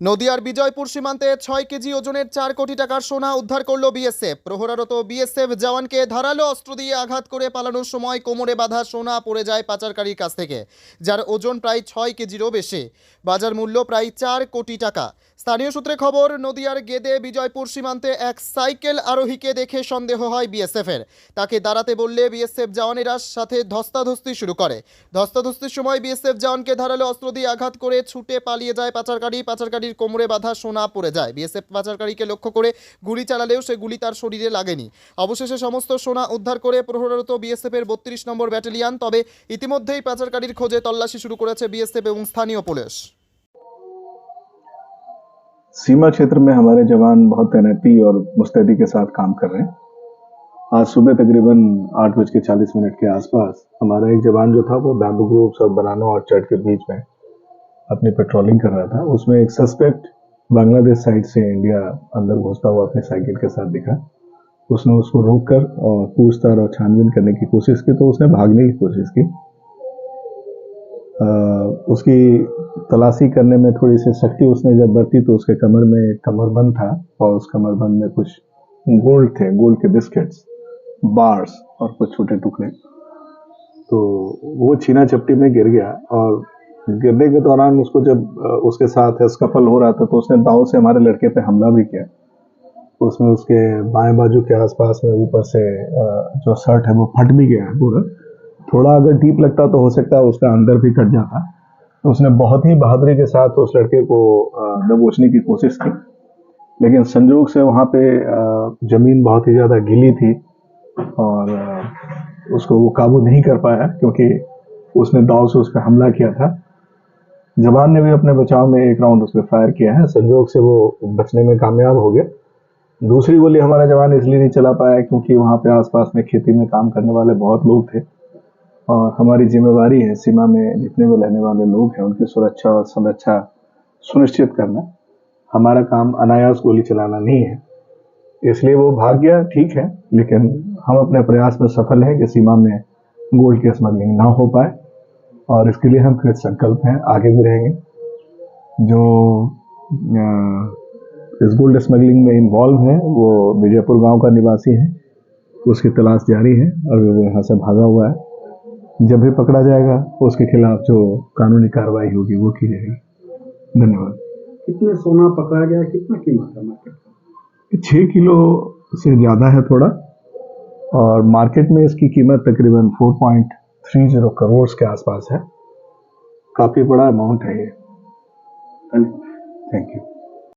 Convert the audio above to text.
নদিয়ার বিজয়পুর সীমান্তে ছয় কেজি ওজনের চার কোটি টাকার সোনা উদ্ধার করল বিএসএফ। প্রহরারত বিএসএফ জওয়ানকে ধারালো অস্ত্র দিয়ে আঘাত করে পালানোর সময় কোমরে বাঁধা সোনা পড়ে যায় পাচারকারীর কাছ থেকে, যার ওজন প্রায় ছয় কেজিরও বেশি। বাজার মূল্য প্রায় চার কোটি টাকা। স্থানীয় সূত্রে খবর, নদিয়ার গেদে বিজয়পুর সীমান্তে এক সাইকেল আরোহীকে দেখে সন্দেহ হয় বিএসএফের। তাকে দাঁড়াতে বললে বিএসএফ জওয়ানেরা সাথে ধস্তাধস্তি শুরু করে। ধস্তাধস্তির সময় বিএসএফ জওয়ানকে ধারালো অস্ত্র দিয়ে আঘাত করে ছুটে পালিয়ে যায় পাচারকারী। পাচারকারীর কোমরে বাঁধা সোনা পড়ে যায়। বিএসএফ পাচারকারীকে লক্ষ্য করে গুলি চালালেও সে গুলি তার শরীরে লাগেনি। অবশেষে সমস্ত সোনা উদ্ধার করে প্রহররত বিএসএফের বত্রিশ নম্বর ব্যাটালিয়ান। তবে ইতিমধ্যেই পাচারকারীর খোঁজে তল্লাশি শুরু করেছে বিএসএফ এবং স্থানীয় পুলিশ। सीमा क्षेत्र में हमारे जवान बहुत तैनाती और मुस्तैदी के साथ काम कर रहे हैं। आज सुबह तकरीबन आठ बज के चालीस मिनट के आसपास हमारा एक जवान जो था, वो बैम्बू ग्रुप्स और बनानो और चर्च के बीच में अपनी पेट्रोलिंग कर रहा था। उसमें एक सस्पेक्ट बांग्लादेश साइड से इंडिया अंदर घुसता हुआ अपनी साइकिल के साथ दिखा। उसने उसको रोककर और पूछताछ और छानबीन करने की कोशिश की तो उसने भागने की कोशिश की। उसकी तलाशी करने में थोड़ी सी सख्ती उसने जब बरती तो उसके कमर में कमरबंद था और उस कमरबंद में कुछ गोल्ड थे, गोल्ड के बिस्किट्स, बार्स और कुछ छोटे टुकड़े। तो वो छीना चपटी में गिर गया और गिरने के दौरान उसको जब उसके साथ स्कफल हो रहा था तो उसने दाव से हमारे लड़के पे हमला भी किया। उसमें उसके बाएँ बाजू के आसपास में ऊपर से जो शर्ट है वो फट भी गया है पूरा। थोड़ा अगर डीप लगता तो हो सकता है उसका अंदर भी कट जाता। तो उसने बहुत ही बहादुरी के साथ उस लड़के को दबोचने की कोशिश की। लेकिन संजोग से वहाँ पे ज़मीन बहुत ही ज़्यादा गीली थी और उसको वो काबू नहीं कर पाया क्योंकि उसने दाव से उस पर हमला किया था। जवान ने भी अपने बचाव में एक राउंड उस पर फायर किया है। संजोग से वो बचने में कामयाब हो गया। दूसरी गोली हमारा जवान इसलिए नहीं चला पाया क्योंकि वहाँ पे आसपास में खेती में काम करने वाले बहुत लोग थे। और हमारी जिम्मेवारी है सीमा में जितने भी रहने वाले लोग हैं, उनकी सुरक्षा और संरक्षा सुनिश्चित करना। हमारा काम अनायास गोली चलाना नहीं है। इसलिए वो भाग गया, ठीक है, लेकिन हम अपने प्रयास में सफल हैं कि सीमा में गोल्ड की स्मगलिंग ना हो पाए, और इसके लिए हम कृत संकल्प हैं, आगे भी रहेंगे। जो इस गोल्ड स्मगलिंग में इन्वॉल्व हैं, वो विजयपुर गाँव का निवासी है, उसकी तलाश जारी है, और वो यहाँ से भागा हुआ है। जब भी पकड़ा जाएगा उसके खिलाफ जो कानूनी कार्रवाई होगी वो की जाएगी। धन्यवाद। कितने सोना पकड़ा गया कितना कीमत है मार्केट छः किलो से ज़्यादा है थोड़ा और मार्केट में इसकी कीमत तकरीबन 4.30 करोड़ के आसपास है। काफ़ी बड़ा अमाउंट है ये। Thank you